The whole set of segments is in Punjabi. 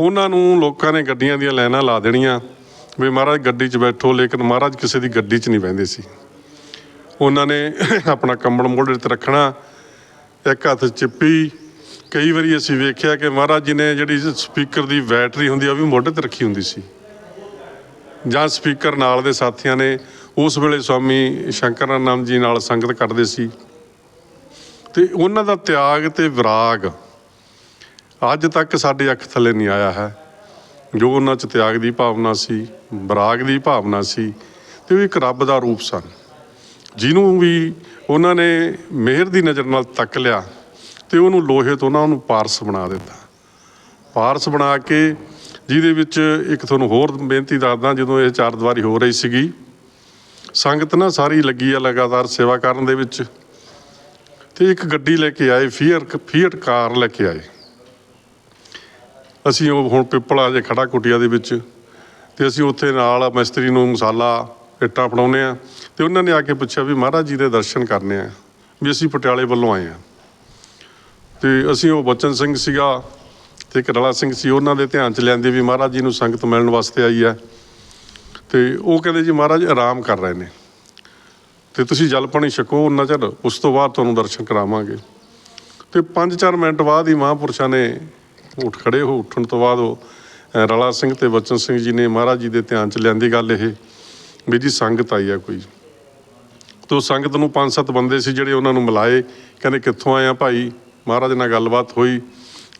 ਉਹਨਾਂ ਨੂੰ ਲੋਕਾਂ ਨੇ ਗੱਡੀਆਂ ਦੀਆਂ ਲਾਈਨਾਂ ਲਾ ਦੇਣੀਆਂ ਵੀ ਮਹਾਰਾਜ ਗੱਡੀ 'ਚ ਬੈਠੋ, ਲੇਕਿਨ ਮਹਾਰਾਜ ਕਿਸੇ ਦੀ ਗੱਡੀ 'ਚ ਨਹੀਂ ਬਹਿੰਦੇ ਸੀ। ਉਹਨਾਂ ਨੇ ਆਪਣਾ ਕੰਬਲ ਮੋਢੇ ਤੇ ਰੱਖਣਾ, ਇੱਕ ਹੱਥ ਚਿੱਪੀ। ਕਈ ਵਾਰੀ ਅਸੀਂ ਵੇਖਿਆ ਕਿ ਮਹਾਰਾਜ ਜੀ ਨੇ ਜਿਹੜੀ ਸਪੀਕਰ ਦੀ ਬੈਟਰੀ ਹੁੰਦੀ ਆ, ਉਹ ਵੀ ਮੋਢੇ ਤੇ ਰੱਖੀ ਹੁੰਦੀ ਸੀ। ਜਾਂ ਸਪੀਕਰ ਨਾਲ ਦੇ ਸਾਥੀਆਂ ਨੇ ਉਸ ਵੇਲੇ ਸਵਾਮੀ ਸ਼ੰਕਰਾਨੰਦ ਜੀ ਨਾਲ ਸੰਗਤ ਕਰਦੇ ਸੀ। ਤੇ ਉਹਨਾਂ ਦਾ ਤਿਆਗ ਤੇ ਵਿਰਾਗ ਅੱਜ ਤੱਕ ਸਾਡੇ ਅੱਖ ਥੱਲੇ ਨਹੀਂ ਆਇਆ ਹੈ। ਜੋ ਉਹਨਾਂ 'ਚ ਤਿਆਗ ਦੀ ਭਾਵਨਾ ਸੀ, ਬਰਾਗ ਦੀ ਭਾਵਨਾ ਸੀ, ਤੇ ਉਹ ਇੱਕ ਰੱਬ ਦਾ ਰੂਪ ਸਨ। ਜਿਹਨੂੰ ਵੀ ਉਹਨਾਂ ਨੇ ਮਿਹਰ ਦੀ ਨਜ਼ਰ ਨਾਲ ਤੱਕ ਲਿਆ, ਤੇ ਉਹਨੂੰ ਲੋਹੇ ਤੋਂ ਨਾ ਉਹਨੂੰ ਪਾਰਸ ਬਣਾ ਦਿੱਤਾ। ਪਾਰਸ ਬਣਾ ਕੇ ਜਿਹਦੇ ਵਿੱਚ ਇੱਕ ਤੁਹਾਨੂੰ ਹੋਰ ਬੇਨਤੀ ਦੱਸਦਾ, ਜਦੋਂ ਇਹ ਚਾਰ ਦੀਵਾਰੀ ਹੋ ਰਹੀ ਸੀਗੀ, ਸੰਗਤ ਨਾ ਸਾਰੀ ਲੱਗੀ ਆ ਲਗਾਤਾਰ ਸੇਵਾ ਕਰਨ ਦੇ ਵਿੱਚ, ਤੇ ਇੱਕ ਗੱਡੀ ਲੈ ਕੇ ਆਏ, ਫੀਅਰ ਫੀਅਟ ਕਾਰ ਲੈ ਕੇ ਆਏ। ਅਸੀਂ ਉਹ ਹੁਣ ਪਿੱਪਲ ਆ ਜੇ ਖੜਾ ਕੁਟੀਆ ਦੇ ਵਿੱਚ, ਤੇ ਅਸੀਂ ਉੱਥੇ ਨਾਲ ਮਿਸਤਰੀ ਨੂੰ ਮਸਾਲਾ, ਇੱਟਾਂ ਫੜਾਉਨੇ ਆ ਤੇ ਉਹਨਾਂ ਨੇ ਆ ਕੇ ਪੁੱਛਿਆ ਵੀ ਮਹਾਰਾਜ ਜੀ ਦੇ ਦਰਸ਼ਨ ਕਰਨੇ ਆ, ਵੀ ਅਸੀਂ ਪਟਿਆਲੇ ਵੱਲੋਂ ਆਏ ਆ ਤੇ ਅਸੀਂ ਉਹ ਬਚਨ ਸਿੰਘ ਸੀਗਾ ਤੇ ਇੱਕ ਸਿੰਘ ਸੀ, ਉਹਨਾਂ ਦੇ ਧਿਆਨ ਚ ਲਿਆਂਦੇ ਵੀ ਮਹਾਰਾਜ ਜੀ ਨੂੰ ਸੰਗਤ ਮਿਲਣ ਵਾਸਤੇ ਆਈ ਹੈ। ਤੇ ਉਹ ਕਹਿੰਦੇ ਜੀ ਮਹਾਰਾਜ ਆਰਾਮ ਕਰ ਰਹੇ ਨੇ। ਤੇ ਤੁਸੀਂ ਜਲ ਪਾਣੀ ਛਕੋ, ਉਹਨਾਂ ਚਿਰ ਉਸ ਤੋਂ ਬਾਅਦ ਤੁਹਾਨੂੰ ਦਰਸ਼ਨ ਕਰਾਵਾਂਗੇ। ਤੇ 5-4 ਮਿੰਟ ਬਾਅਦ ਹੀ ਮਹਾਂਪੁਰਸ਼ਾਂ ਨੇ ਉੱਠ ਖੜੇ ਹੋ ਉੱਠਣ ਤੋਂ ਬਾਅਦ ਉਹ ਰਲਾ ਸਿੰਘ ਤੇ ਬਚਨ ਸਿੰਘ ਜੀ ਨੇ ਮਹਾਰਾਜ ਜੀ ਦੇ ਧਿਆਨ ਚ ਲਿਆਂਦੀ ਗੱਲ ਇਹ ਵੀ ਜੀ ਸੰਗਤ ਆਈ ਆ ਕੋਈ। ਤੇ ਉਹ ਸੰਗਤ ਨੂੰ ਪੰਜ ਸੱਤ ਬੰਦੇ ਸੀ ਜਿਹੜੇ ਉਹਨਾਂ ਨੂੰ ਮਿਲਾਏ, ਕਹਿੰਦੇ ਕਿੱਥੋਂ ਆਏ ਆ ਭਾਈ? ਮਹਾਰਾਜ ਨਾਲ ਗੱਲਬਾਤ ਹੋਈ।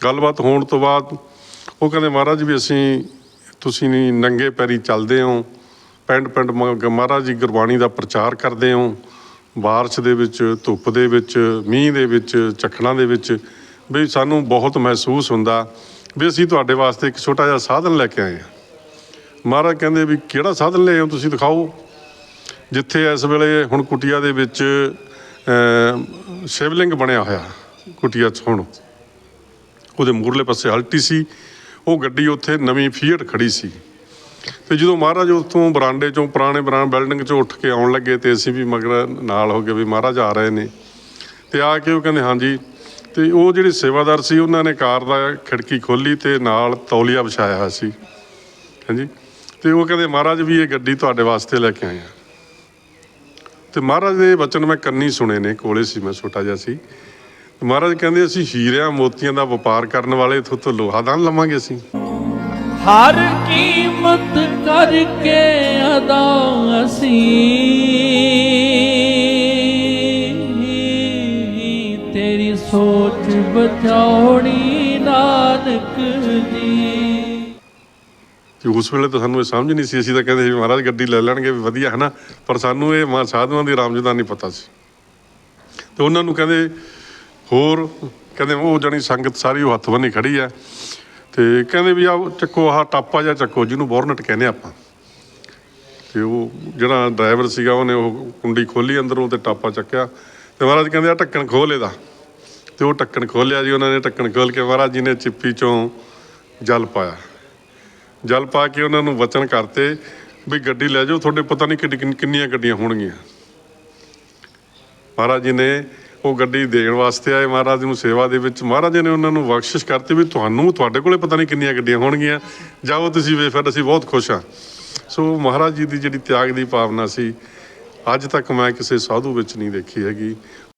ਗੱਲਬਾਤ ਹੋਣ ਤੋਂ ਬਾਅਦ ਉਹ ਕਹਿੰਦੇ, ਮਹਾਰਾਜ ਵੀ ਅਸੀਂ, ਤੁਸੀਂ ਨਹੀਂ ਨੰਗੇ ਪੈਰੀ ਚੱਲਦੇ ਹੋ। ਪਿੰਡ ਪਿੰਡ ਮ- ਮਹਾਰਾਜ ਜੀ ਗੁਰਬਾਣੀ ਦਾ ਪ੍ਰਚਾਰ ਕਰਦੇ ਹੋ। ਬਾਰਿਸ਼ ਦੇ ਵਿੱਚ, ਧੁੱਪ ਦੇ ਵਿੱਚ, ਮੀਂਹ ਦੇ ਵਿੱਚ ਝੱਖੜਾਂ ਦੇ ਵਿੱਚ ਵੀ ਸਾਨੂੰ ਬਹੁਤ ਮਹਿਸੂਸ ਹੁੰਦਾ ਵੀ ਅਸੀਂ ਤੁਹਾਡੇ ਵਾਸਤੇ ਇੱਕ ਛੋਟਾ ਜਿਹਾ ਸਾਧਨ ਲੈ ਕੇ ਆਏ ਹਾਂ। ਮਹਾਰਾਜ ਕਹਿੰਦੇ ਵੀ ਕਿਹੜਾ ਸਾਧਨ ਲੈ ਆਏ ਹੋ ਤੁਸੀਂ ਦਿਖਾਓ। ਜਿੱਥੇ ਇਸ ਵੇਲੇ ਹੁਣ ਕੁਟੀਆ ਦੇ ਵਿੱਚ ਸ਼ਿਵਲਿੰਗ ਬਣਿਆ ਹੋਇਆ ਕੁਟੀਆ 'ਚ ਹੁਣ। ਉਹਦੇ ਮੂਰਲੇ ਪਾਸੇ ਹਲਟੀ ਸੀ। ਉਹ ਗੱਡੀ ਉੱਥੇ ਨਵੀਂ ਫੀਅਟ ਖੜੀ ਸੀ। ਤੇ ਜਦੋਂ ਮਹਾਰਾਜ ਉੱਥੋਂ ਬਰਾਂਡੇ ਚੋਂ ਪੁਰਾਣੇ ਬਰਾਂ ਬਿਲਡਿੰਗ ਚੋਂ ਉੱਠ ਕੇ ਆਉਣ ਲੱਗੇ ਤੇ ਅਸੀਂ ਵੀ ਮਗਰ ਨਾਲ ਹੋ ਗਏ ਵੀ ਮਹਾਰਾਜ ਆ ਰਹੇ ਨੇ। ਤੇ ਆ ਕੇ ਉਹ ਕਹਿੰਦੇ, ਹਾਂਜੀ ਤੇ ਉਹ ਜਿਹੜੇ ਸੇਵਾਦਾਰ ਸੀ, ਉਹਨਾਂ ਨੇ ਕਾਰ ਦਾ ਖਿੜਕੀ ਖੋਲੀ ਤੇ ਨਾਲ ਤੌਲੀਆ ਵਿਛਾਇਆ ਹੋਇਆ ਸੀ। ਹਾਂਜੀ? ਤੇ ਉਹ ਕਹਿੰਦੇ, ਮਹਾਰਾਜ ਵੀ ਇਹ ਗੱਡੀ ਤੁਹਾਡੇ ਵਾਸਤੇ ਲੈ ਕੇ ਆਏ ਆ। ਤੇ ਮਹਾਰਾਜ ਦੇ ਵਚਨ ਮੈਂ ਕੰਨੀ ਸੁਣੇ ਨੇ, ਕੋਲੇ ਸੀ ਮੈਂ ਛੋਟਾ ਜਿਹਾ ਸੀ। ਮਹਾਰਾਜ ਕਹਿੰਦੇ, ਅਸੀਂ ਹੀਰਿਆਂ ਮੋਤੀਆਂ ਦਾ ਵਪਾਰ ਕਰਨ ਵਾਲੇ, ਇਥੋਂ ਤੋਂ ਲੋਹਾ ਦਾਨ ਲਵਾਂਗੇ ਅਸੀਂ। ਹਰ ਕੀਮਤ ਕਰਕੇ ਅਦਾ ਅਸੀਂ। ਸੋਚ ਬਚਾਉਣੀ ਨਾਨਕ ਜੀ ਕਿ ਉਸ ਵੇਲੇ ਤਾਂ ਸਾਨੂੰ ਇਹ ਸਮਝ ਨਹੀਂ ਸੀ, ਅਸੀਂ ਤਾਂ ਕਹਿੰਦੇ ਸੀ, ਮਹਾਰਾਜ, ਗੱਡੀ ਲੈ ਲੈਣਗੇ, ਵੀ ਵਧੀਆ ਹੈ ਨਾ ਪਰ ਸਾਨੂੰ ਇਹ ਮਾ ਸਾਧੂਆਂ ਦੀ ਰਾਮਜਦਾ ਨਹੀਂ ਪਤਾ ਸੀ। ਤੇ ਉਹਨਾਂ ਨੂੰ ਕਹਿੰਦੇ, ਹੋਰ ਕਹਿੰਦੇ, ਉਹ ਜਣੀ ਸੰਗਤ ਸਾਰੀ ਉਹ ਹੱਥ ਬੰਨੀ ਖੜੀ ਆ। ਤੇ ਕਹਿੰਦੇ ਵੀ ਆ ਚੱਕੋ, ਆਹ ਟਾਪਾ ਜਾਂ ਚੱਕੋ, ਜਿਹਨੂੰ ਬੋਰਨਟ ਕਹਿੰਦੇ ਆਪਾਂ। ਤੇ ਉਹ ਜਿਹੜਾ ਡਰਾਈਵਰ ਸੀਗਾ, ਉਹਨੇ ਉਹ ਕੁੰਡੀ ਖੋਲੀ ਅੰਦਰੋਂ ਤੇ ਟਾਪਾ ਚੱਕਿਆ। ਤੇ ਮਹਾਰਾਜ ਕਹਿੰਦੇ ਆ ਢੱਕਣ ਖੋਲ ਇਹਦਾ। ਤੇ ਉਹ ਢੱਕਣ ਖੋਲਿਆ ਜੀ, ਉਹਨਾਂ ਨੇ ਢੱਕਣ ਖੋਲ ਕੇ ਮਹਾਰਾਜ ਜੀ ਨੇ ਚਿੱਪੀ ਚੋਂ ਜਲ ਪਾਇਆ। ਜਲ ਪਾ ਕੇ ਉਹਨਾਂ ਨੂੰ ਵਚਨ ਕਰਤੇ ਵੀ ਗੱਡੀ ਲੈ ਜਾਓ, ਤੁਹਾਡੇ ਪਤਾ ਨਹੀਂ ਕਿੰਨੀ ਕਿੰਨੀਆਂ ਗੱਡੀਆਂ ਹੋਣਗੀਆਂ। ਮਹਾਰਾਜ ਜੀ ਨੇ ਉਹ ਗੱਡੀ ਦੇਣ ਵਾਸਤੇ ਆਏ, ਮਹਾਰਾਜ ਨੂੰ ਸੇਵਾ ਦੇ ਵਿੱਚ, ਮਹਾਰਾਜ ਨੇ ਉਹਨਾਂ ਨੂੰ ਬਖਸ਼ਿਸ਼ ਕਰਤੀ ਵੀ ਤੁਹਾਨੂੰ, ਤੁਹਾਡੇ ਕੋਲੇ ਪਤਾ ਨਹੀਂ ਕਿੰਨੀਆਂ ਗੱਡੀਆਂ ਹੋਣਗੀਆਂ। ਜਾਓ ਤੁਸੀਂ ਵੇ ਫਿਰ ਅਸੀਂ ਬਹੁਤ ਖੁਸ਼ ਹਾਂ। ਸੋ ਮਹਾਰਾਜ ਜੀ ਦੀ ਜਿਹੜੀ ਤਿਆਗ ਦੀ ਭਾਵਨਾ ਸੀ, ਅੱਜ ਤੱਕ ਮੈਂ ਕਿਸੇ ਸਾਧੂ ਵਿੱਚ ਨਹੀਂ ਦੇਖੀ ਹੈਗੀ।